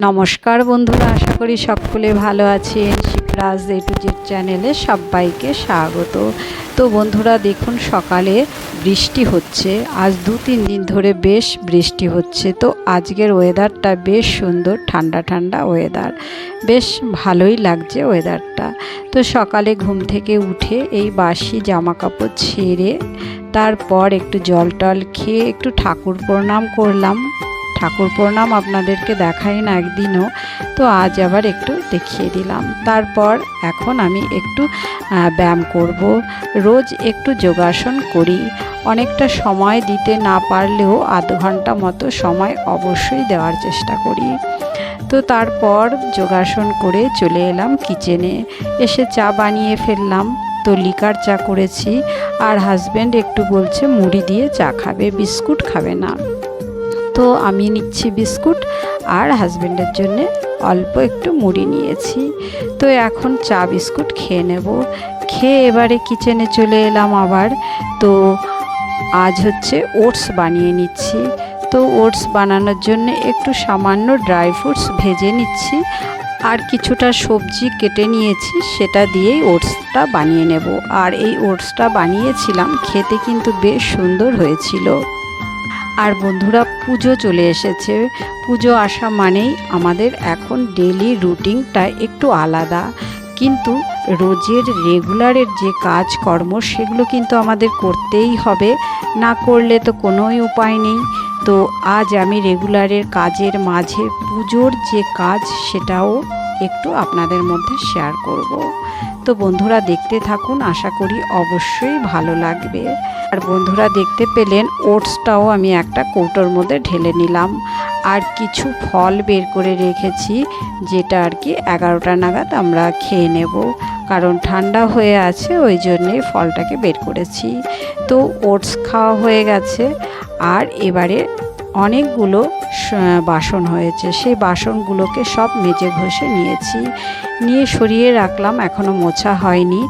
নমস্কার বন্ধুরা, আশা করি সকলে ভালো আছেন। শিবরাজ এ টু জেড চ্যানেলে সবাইকে স্বাগত। তো বন্ধুরা, দেখুন সকালে বৃষ্টি হচ্ছে। আজ দু তিন দিন ধরে বেশ বৃষ্টি হচ্ছে। তো আজকের ওয়েদারটা বেশ সুন্দর, ঠান্ডা ঠান্ডা ওয়েদার বেশ ভালোই লাগছে ওয়েদারটা তো সকালে ঘুম থেকে উঠে এই বাসি জামা কাপড় ছেড়ে তারপর একটু জল টল খেয়ে একটু ঠাকুর প্রণাম করলাম। ঠাকুর প্রণাম আপনাদেরকে দেখাই না একদিনও। তো আজ আবার একটু দেখিয়ে দিলাম। তারপর এখন আমি একটু ব্যায়াম করব। রোজ একটু যোগাসন করি। অনেকটা সময় দিতে না পারলেও আধ ঘণ্টা মতো সময় অবশ্যই দেওয়ার চেষ্টা করি। তো তারপর যোগাসন করে চলে এলাম কিচেনে। এসে চা বানিয়ে ফেললাম। তো লিকার চা করেছি। আর হাজব্যান্ড একটু বলছে, মুড়ি দিয়ে চা খাবে, বিস্কুট খাবে না। তো আমি নিচ্ছি বিস্কুট আর হাজব্যান্ডের জন্য অল্প একটু মুড়ি নিয়েছি। তো এখন চা বিস্কুট খেয়ে নেব। খেয়ে এবারে কিচেনে চলে এলাম আবার। তো আজ হচ্ছে ওটস বানিয়ে নিচ্ছি। তো ওটস বানানোর জন্য একটু সামান্য ড্রাই ফ্রুটস ভেজে নিচ্ছি। আর কিছুটা সবজি কেটে নিয়েছি, সেটা দিয়েই ওটসটা বানিয়ে নেব। আর এই ওটসটা বানিয়েছিলাম, খেতে কিন্তু বেশ সুন্দর হয়েছিল। আর বন্ধুরা, পুজো চলে এসেছে। পুজো আসা মানেই আমাদের এখন ডেলি রুটিনটা একটু আলাদা। কিন্তু রোজের রেগুলারের যে কাজকর্ম, সেগুলো কিন্তু আমাদের করতেই হবে। না করলে তো কোনোই উপায় নেই। তো আজ আমি রেগুলারের কাজের মাঝে পুজোর যে কাজ, সেটাও একটু আপনাদের মধ্যে শেয়ার করব। তো বন্ধুরা দেখতে থাকুন, আশা করি অবশ্যই ভালো লাগবে। আর বন্ধুরা দেখতে পেলেন, ওটসটাও আমি একটা কৌটোর মধ্যে ঢেলে নিলাম। আর কিছু ফল বের করে রেখেছি, যেটা আর কি এগারোটা নাগাদ আমরা খেয়ে নেব। কারণ ঠান্ডা হয়ে আছে, ওই জন্যে ফলটাকে বের করেছি। তো ওটস খাওয়া হয়ে গেছে। আর এবারে অনেকগুলো বাসন হয়েছে। সেই বাসনগুলোকে সব মেজে ঘষে নিয়েছি। নিয়ে সরিয়ে রাখলাম এখনও মোছা হয়নি।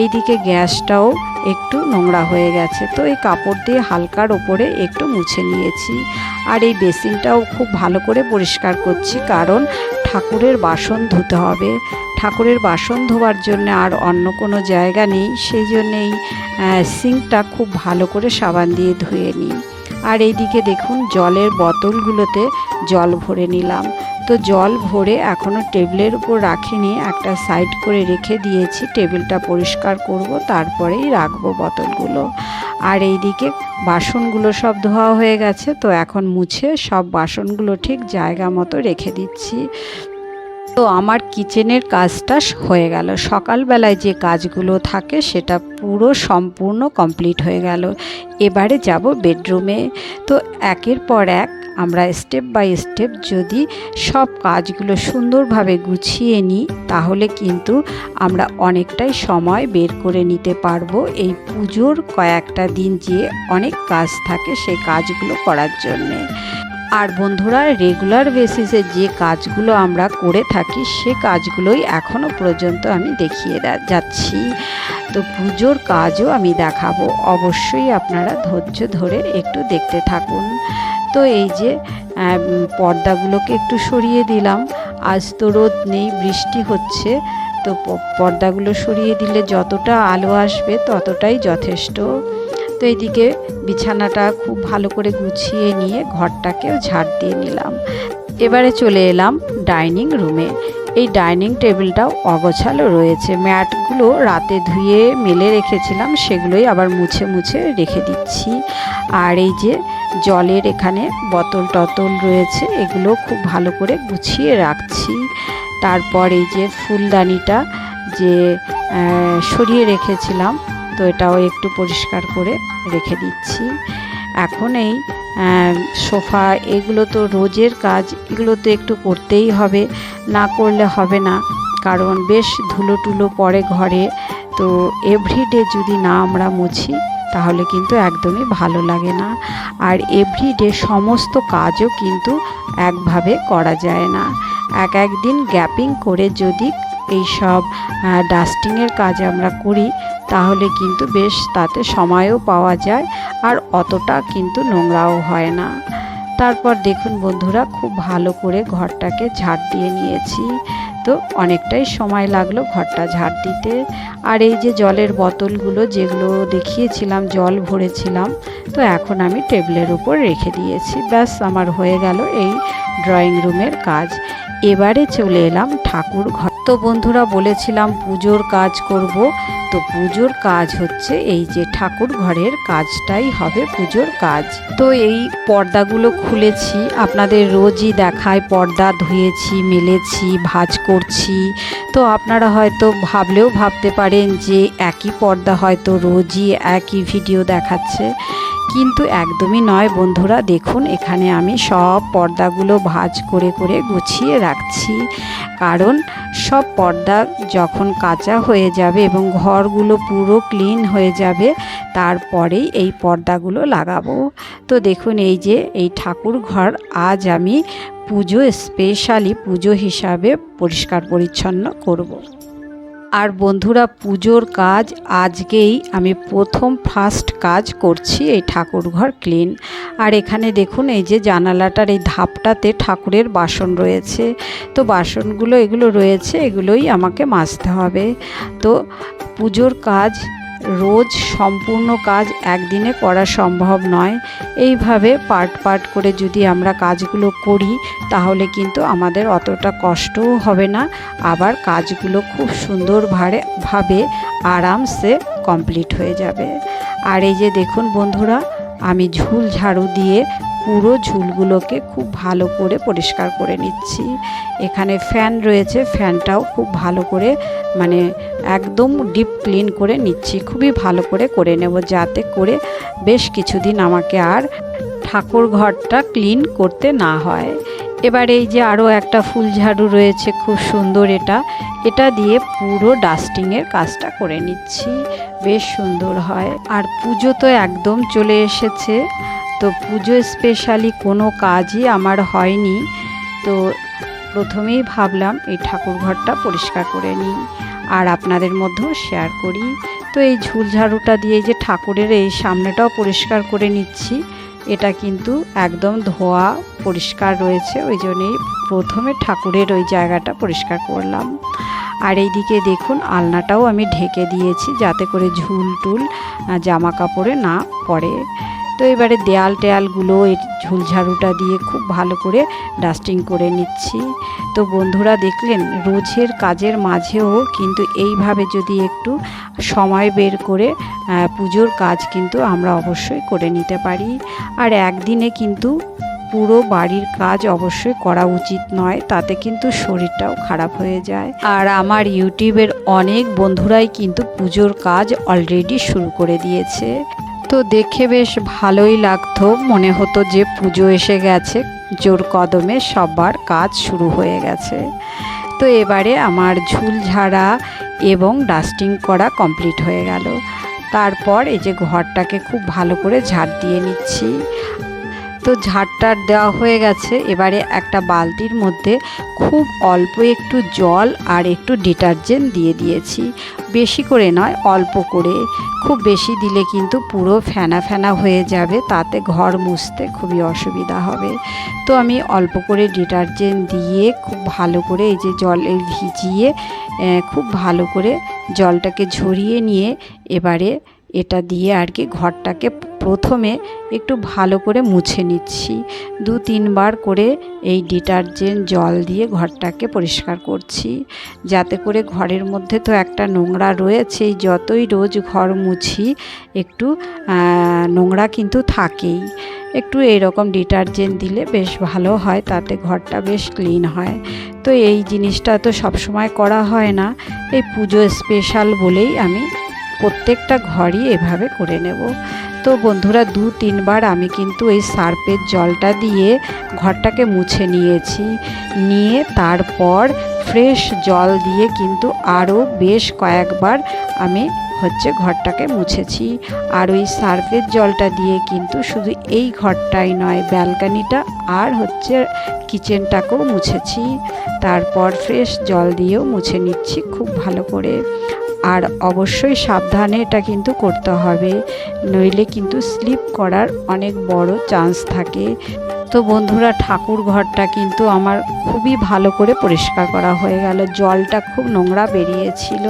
এইদিকে গ্যাসটাও একটু নোংরা হয়ে গেছে। তো এই কাপড় দিয়ে হালকার ওপরে একটু মুছে নিয়েছি। আর এই বেসিনটাও খুব ভালো করে পরিষ্কার করছি, কারণ ঠাকুরের বাসন ধুতে হবে। ঠাকুরের বাসন ধোয়ার জন্য আর অন্য কোনো জায়গা নেই। সেই জন্যেই সিঙ্কটা খুব ভালো করে সাবান দিয়ে ধুয়ে নিই। আর এইদিকে দেখুন জলের বোতলগুলোতে জল ভরে নিলাম। তো জল ভরে এখনও টেবিলের উপর রাখিনি, একটা সাইড করে রেখে দিয়েছি, টেবিলটা পরিষ্কার করব, তারপরেই রাখব বোতলগুলো। আর এইদিকে বাসনগুলো সব ধোয়া হয়ে গেছে, তো এখন মুছে সব বাসনগুলো ঠিক জায়গা মতো রেখে দিচ্ছি। তো আমার কিচেনের কাজটা হয়ে গেল। সকালবেলায় যে কাজগুলো থাকে সেটা পুরো সম্পূর্ণ কমপ্লিট হয়ে গেল। এবারে যাব বেডরুমে। তো একের পর এক আমরা স্টেপ বাই স্টেপ যদি সব কাজগুলো সুন্দরভাবে গুছিয়ে নিই, তাহলে কিন্তু আমরা অনেকটাই সময় বের করে নিতে পারব এই পুজোর কয়েকটা দিন যে অনেক কাজ থাকে সেই কাজগুলো করার জন্যে। আর বন্ধুরা রেগুলার বেসিসে যে কাজগুলো আমরা করে থাকি, সে কাজগুলোই এখনও পর্যন্ত আমি দেখিয়ে যাচ্ছি। তো পুজোর কাজও আমি দেখাবো। অবশ্যই আপনারা ধৈর্য ধরে একটু দেখতে থাকুন। তো এই যে পর্দাগুলোকে একটু সরিয়ে দিলাম। আজ তো রোদ নেই, বৃষ্টি হচ্ছে। তো পর্দাগুলো সরিয়ে দিলে যতটা আলো আসবে, ততটাই যথেষ্ট। তো এইদিকে বিছানাটা খুব ভালো করে গুছিয়ে নিয়ে ঘরটাকেও ঝাড় দিয়ে নিলাম। এবারে চলে এলাম ডাইনিং রুমে। এই ডাইনিং টেবিলটাও অগোছালো রয়েছে। ম্যাটগুলো রাতে ধুয়ে মেলে রেখেছিলাম, সেগুলোই আবার মুছে মুছে রেখে দিচ্ছি। আর এই যে জলের এখানে বোতল টতল রয়েছে, এগুলো খুব ভালো করে গুছিয়ে রাখছি। তারপর এই যে ফুলদানিটা যে সরিয়ে রেখেছিলাম তো এটাও একটু পরিষ্কার করে রেখে দিচ্ছি। এখন এই সোফা এগুলো তো রোজের কাজ, এগুলো তো একটু করতেই হবে, না করলে হবে না। কারণ বেশ ধুলো টুলো পড়ে ঘরে, তো এভরিডে যদি না আমরা মুছি, তাহলে কিন্তু একদমই ভালো লাগে না। আর এভরিডে সমস্ত কাজও কিন্তু একভাবে করা যায় না। এক একদিন গ্যাপিং করে যদি এই সব ডাস্টিংয়ের কাজ আমরা করি তাহলে কিন্তু বেশ তাতে সময়ও পাওয়া যায় আর অতটা কিন্তু নোংরাও হয় না। তারপর দেখুন বন্ধুরা, খুব ভালো করে ঘরটাকে ঝাড় দিয়ে নিয়েছি। তো অনেকটাই সময় লাগল ঘরটা ঝাড় দিতে। আর এই যে জলের বোতলগুলো যেগুলো দেখিয়েছিলাম, জল ভরেছিলাম, তো এখন আমি টেবিলের উপর রেখে দিয়েছি। ব্যাস, আমার হয়ে গেল এই ড্রয়িং রুমের কাজ। এবারে চলে এলাম ঠাকুর ঘর। তো বন্ধুরা বলেছিলাম পুজোর কাজ করব। তো পুজোর কাজ হচ্ছে এই যে ঠাকুর ঘরের কাজটাই হবে পুজোর কাজ। তো এই পর্দাগুলো খুলেছি, আপনাদের রোজই দেখায় পর্দা ধুয়েছি, মেলেছি, ভাজ করছি। তো আপনারা হয়তো ভাবলেও ভাবতে পারেন যে একই পর্দা হয়তো রোজই একই ভিডিও দেখাচ্ছে। কিন্তু একদমই নয় বন্ধুরা, দেখুন এখানে আমি সব পর্দাগুলো ভাজ করে করে গুছিয়ে রাখছি। কারণ সব পর্দা যখন কাঁচা হয়ে যাবে এবং ঘরগুলো পুরো ক্লিন হয়ে যাবে, তারপরেই এই পর্দাগুলো লাগাবো তো দেখুন, এই যে এই ঠাকুর ঘর, আজ আমি পুজো, স্পেশালি পুজো হিসাবে পরিষ্কার পরিচ্ছন্ন করব। আর বন্ধুরা, পুজোর কাজ আজকেই আমি প্রথম ফার্স্ট কাজ করছি এই ঠাকুর ঘর ক্লিন আর এখানে দেখুন, এই যে জানালাটার এই ধাপটাতে ঠাকুরের বাসন রয়েছে। তো বাসনগুলো এগুলো রয়েছে, এগুলোই আমাকে মাজতে হবে। তো পুজোর কাজ রোজ সম্পূর্ণ কাজ একদিনে করা সম্ভব নয়। এইভাবে পার্ট পার্ট করে যদি আমরা কাজগুলো করি, তাহলে কিন্তু আমাদের অতটা কষ্টও হবে না। আবার কাজগুলো খুব সুন্দরভাবে ভাবে আরামসে কমপ্লিট হয়ে যাবে। আর এই যে দেখুন বন্ধুরা, আমি ঝুল ঝাড়ু দিয়ে পুরো ঝুলগুলোকে খুব ভালো করে পরিষ্কার করে নিচ্ছি। এখানে ফ্যান রয়েছে, ফ্যানটাও খুব ভালো করে মানে একদম ডিপ ক্লিন করে নিচ্ছি। খুবই ভালো করে করে নেব যাতে করে বেশ কিছুদিন আমাকে আর ঠাকুর ঘরটা ক্লিন করতে না হয়। এবার এই যে আরও একটা ফুল ঝাড়ু রয়েছে, খুব সুন্দর এটা। এটা দিয়ে পুরো ডাস্টিংয়ের কাজটা করে নিচ্ছি। বেশ সুন্দর হয়। আর পুজো তো একদম চলে এসেছে। তো পুজো স্পেশালি কোনো কাজই আমার হয়নি। তো প্রথমেই ভাবলাম এই ঠাকুর ঘরটা পরিষ্কার করে নিই আর আপনাদের মধ্যেও শেয়ার করি। তো এই ঝুলঝাড়ুটা দিয়ে যে ঠাকুরের এই সামনেটাও পরিষ্কার করে নিচ্ছি, এটা কিন্তু একদম ধোয়া পরিষ্কার রয়েছে, ওই জন্যই প্রথমে ঠাকুরের ওই জায়গাটা পরিষ্কার করলাম। আর এইদিকে দেখুন, আলনাটাও আমি ঢেকে দিয়েছি যাতে করে ঝুল টুল জামা কাপড়ে না পড়ে। তো এবারে দেয়াল টেয়ালগুলো এর ঝুলঝাড়ুটা দিয়ে খুব ভালো করে ডাস্টিং করে নিচ্ছি। তো বন্ধুরা দেখলেন, রোজের কাজের মাঝেও কিন্তু এইভাবে যদি একটু সময় বের করে পুজোর কাজ কিন্তু আমরা অবশ্যই করে নিতে পারি। আর একদিনে কিন্তু পুরো বাড়ির কাজ অবশ্যই করা উচিত নয়, তাতে কিন্তু শরীরটাও খারাপ হয়ে যায়। আর আমার ইউটিউবের অনেক বন্ধুরাই কিন্তু পুজোর কাজ অলরেডি শুরু করে দিয়েছে। তো দেখে বেশ ভালোই লাগতো। মনে হতো যে পুজো এসে গেছে, জোর কদমে সবার কাজ শুরু হয়ে গেছে। তো এবারে আমার ঝুল ঝাড়া এবং ডাস্টিং করা কমপ্লিট হয়ে গেল। তারপর এই যে ঘরটাকে খুব ভালো করে ঝাড় দিয়ে নিচ্ছি। তো ঝাড়টার দেওয়া হয়ে গেছে। এবারে একটা বালতির মধ্যে খুব অল্প একটু জল আর একটু ডিটারজেন্ট দিয়ে দিয়েছি। বেশি করে নয়, অল্প করে। খুব বেশি দিলে কিন্তু পুরো ফেনা ফেনা হয়ে যাবে, তাতে ঘর মুছতে খুবই অসুবিধা হবে। তো আমি অল্প করে ডিটারজেন্ট দিয়ে খুব ভালো করে এই যে জলে ভিজিয়ে খুব ভালো করে জলটাকে ঝরিয়ে নিয়ে এবারে এটা দিয়ে আর কি ঘরটাকে প্রথমে একটু ভালো করে মুছে নিচ্ছি। দু তিনবার করে এই ডিটারজেন্ট জল দিয়ে ঘরটাকে পরিষ্কার করছি। যাতে করে ঘরের মধ্যে তো একটা নোংরা রয়েছে যতই রোজ ঘর মুছি, একটু নোংরা কিন্তু থাকেই। একটু এইরকম ডিটারজেন্ট দিলে বেশ ভালো হয়, তাতে ঘরটা বেশ ক্লিন হয়। তো এই জিনিসটা তো সবসময় করা হয় না। এই পুজো স্পেশাল বলেই আমি প্রত্যেকটা ঘরই এভাবে করে নেব। তো বন্ধুরা, দু তিনবার আমি কিন্তু এই সার্পের জলটা দিয়ে ঘরটাকে মুছে নিয়েছি। নিয়ে তারপর ফ্রেশ জল দিয়ে কিন্তু আরও বেশ কয়েকবার আমি হচ্ছে ঘরটাকে মুছেছি। আর ওই সার্ফের জলটা দিয়ে কিন্তু শুধু এই ঘরটাই নয়, ব্যালকানিটা আর হচ্ছে কিচেনটাকেও মুছেছি। তারপর ফ্রেশ জল দিয়েও মুছে নিচ্ছি খুব ভালো করে। আর অবশ্যই সাবধানে এটা কিন্তু করতে হবে। নইলে কিন্তু স্লিপ করার অনেক বড় চান্স থাকে। তো বন্ধুরা, ঠাকুর ঘরটা কিন্তু আমার খুবই ভালো করে পরিষ্কার করা হয়ে গেল। জলটা খুব নোংরা বেরিয়েছিল।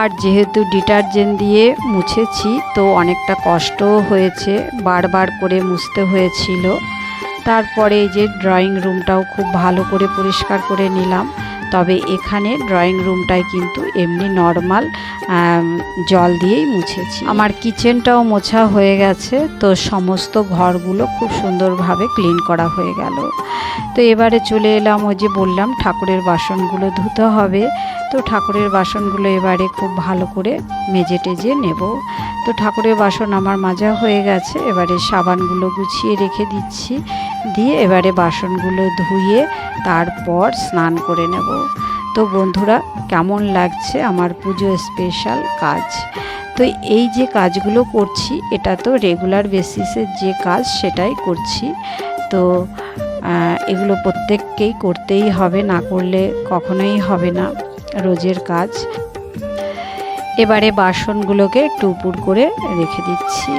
আর যেহেতু ডিটারজেন্ট দিয়ে মুছেছি, তো অনেকটা কষ্টও হয়েছে, বারবার করে মুছতে হয়েছিল। তারপরে এই যে ড্রয়িং রুমটাও খুব ভালো করে পরিষ্কার করে নিলাম। তবে এখানে ড্রয়িং রুমটায় কিন্তু এমনি নর্মাল জল দিয়েই মুছেছি। আমার কিচেনটাও মোছা হয়ে গেছে, তো সমস্ত ঘরগুলো খুব সুন্দরভাবে ক্লিন করা হয়ে গেল। তো এবারে চলে এলাম ওই যে বললাম, ঠাকুরের বাসনগুলো ধুতে হবে। তো ঠাকুরের বাসনগুলো এবারে খুব ভালো করে মেজে টেজে নেব। তো ঠাকুরের বাসন আমার মাজা হয়ে গেছে, এবারে সাবানগুলো গুছিয়ে রেখে দিচ্ছি। দিয়ে এবারে বাসনগুলো ধুয়ে তারপর স্নান করে নেব। তো বন্ধুরা, কেমন লাগছে আমার পুজো স্পেশাল কাজ? তো এই যে কাজগুলো করছি, এটা তো রেগুলার বেসিসের যে কাজ, সেটাই করছি। তো এগুলো প্রত্যেককেই করতেই হবে, না করলে কখনোই হবে না রোজের কাজ। এবারে বাসনগুলোকে একটু উপর করে রেখে দিচ্ছি।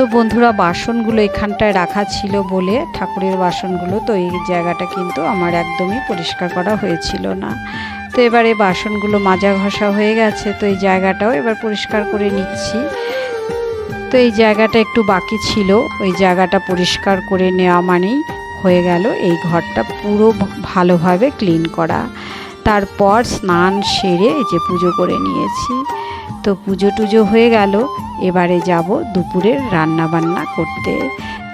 তো বন্ধুরা, বাসনগুলো এখানটায় রাখা ছিল বলে ঠাকুরের বাসনগুলো, তো এই জায়গাটা কিন্তু আমার একদমই পরিষ্কার করা হয়েছিল না। তো এবারে বাসনগুলো মাজা ঘষা হয়ে গেছে, তো এই জায়গাটাও এবার পরিষ্কার করে নিচ্ছি। তো এই জায়গাটা একটু বাকি ছিল, ওই জায়গাটা পরিষ্কার করে নেওয়া মানেই হয়ে গেল এই ঘরটা পুরো ভালোভাবে ক্লিন করা। তারপর স্নান সেরে এই যে পুজো করে নিয়েছি। তো পুজো টুজো হয়ে গেল। এবারে যাব দুপুরের রান্না বান্না করতে।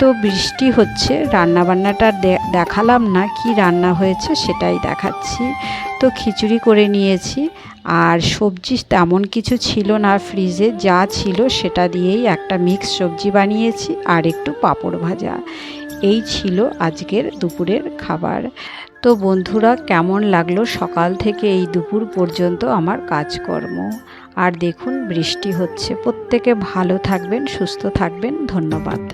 তো বৃষ্টি হচ্ছে রান্না বান্নাটা দেখালাম না কি রান্না হয়েছে সেটাই দেখাচ্ছি। তো খিচুড়ি করে নিয়েছি, আর সবজি তেমন কিছু ছিল না ফ্রিজে, যা ছিল সেটা দিয়েই একটা মিক্স সবজি বানিয়েছি আর একটু পাঁপড় ভাজা। এই ছিল আজকের দুপুরের খাবার। তো বন্ধুরা, কেমন লাগল সকাল থেকে এই দুপুর পর্যন্ত আমার কাজকর্ম? আর দেখুন বৃষ্টি হচ্ছে। প্রত্যেকে ভালো থাকবেন সুস্থ থাকবেন। ধন্যবাদ।